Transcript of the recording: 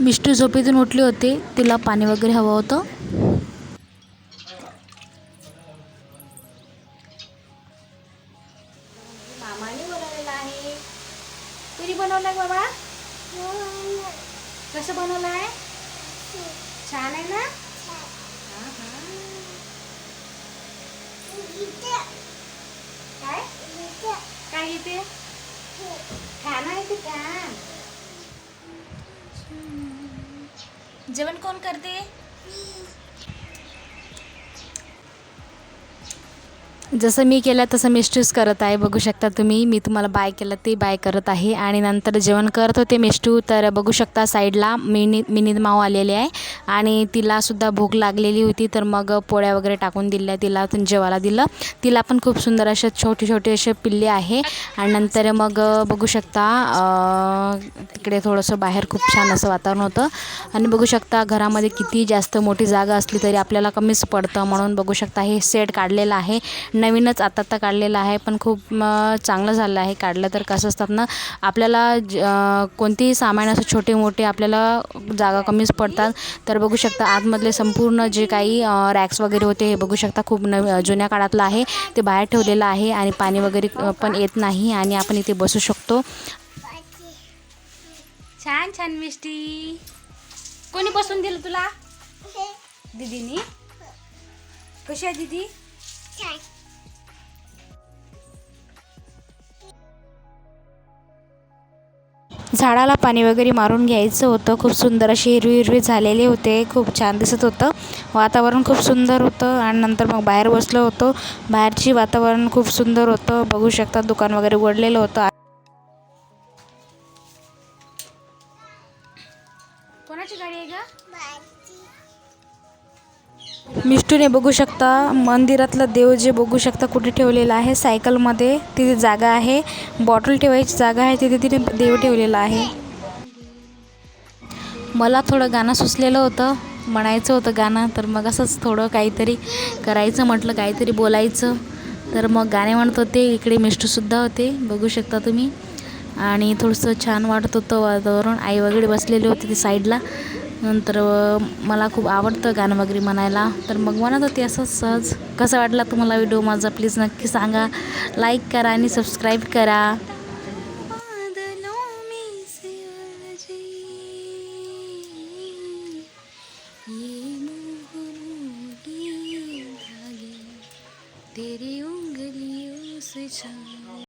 मिष्टू झोपेतून उठली होती. तिला पाणी वगैरे हवं होतं. मामाने बनवलेलं आहे. तुम्ही बनवलं आहे बाबा? कसं बनवलं आहे? छान आहे ना? काय? काय इथे? फॅन आहे ते फॅन जेवण कोण करते? जसं मी केलं तसं मिस्टूच करत आहे. बघू शकता तुम्ही मी तुम्हाला बाय केलं ते बाय करत आहे. आणि नंतर जेवण करत होते मिस्टू तर बघू शकता साईडला मिनी मिनीत माऊ आलेली आहे. आणि तिलासुद्धा भूक लागलेली होती तर मग पोळ्या वगैरे टाकून दिल्या. तिला जेवायला दिलं. तिला पण खूप सुंदर असे छोटे छोटे असे पिल्ले आहे. आणि नंतर मग बघू शकता तिकडे थोडंसं बाहेर खूप छान असं वातावरण होतं. आणि बघू शकता घरामध्ये किती जास्त मोठी जागा असली तरी आपल्याला कमीच पडतं. म्हणून बघू शकता हे सेट काढलेलं आहे. नवीनच आता आता काढलेलं आहे पण खूप चांगलं झालं आहे. काढलं तर कसं असतात ना आपल्याला ज- कोणतेही सामान असं छोटे मोठे आपल्याला जागा कमीच पडतात. तर बघू शकता आतमधले संपूर्ण जे काही रॅक्स वगैरे होते हे बघू शकता खूप नव जुन्या काळातलं आहे. ते बाहेर ठेवलेलं आहे आणि पाणी वगैरे पण येत नाही आणि आपण इथे बसू शकतो. छान छान मिष्टी. कोणी बसून दिलं तुला? दीदीनी. कशी आहे दीदी? झाडाला पाणी वगैरे मारून घ्यायचं होतं. खूप सुंदर असे हिरवे हिरवे झालेले होते. खूप छान दिसत होतं. वातावरण खूप सुंदर होतं आणि नंतर मग बाहेर बसलो होतो. बाहेरची वातावरण खूप सुंदर होतं. बघू शकता दुकान वगैरे उघडलेलं होतं. कोणाची गाडी आहे का मिष्टूने बघू शकता मंदिरातलं देव जे बघू शकता कुठे ठेवलेलं आहे सायकलमध्ये तिथे जागा आहे बॉटल ठेवायची जागा आहे तिथे तिने देव ठेवलेला आहे. मला थोडं गाणं सुचलेलं होतं म्हणायचं होतं गाणं तर मग असंच थोडं काहीतरी करायचं म्हटलं काहीतरी बोलायचं. तर मग गाणे म्हणत होते इकडे मिष्टूसुद्धा होते बघू शकता तुम्ही. आणि थोडंसं छान वाटत होतं वातावरण आई वगैरे बसलेली होती ती साईडला. नंतर मला खूप आवडतं गाणं वगैरे म्हणायला. तर मग म्हणत होती असंच सहज. कसा वाटला तुम्हाला व्हिडिओ माझा? प्लीज नक्की सांगा. लाईक करा आणि सबस्क्राईब करा. तेरी उंगलियों से छा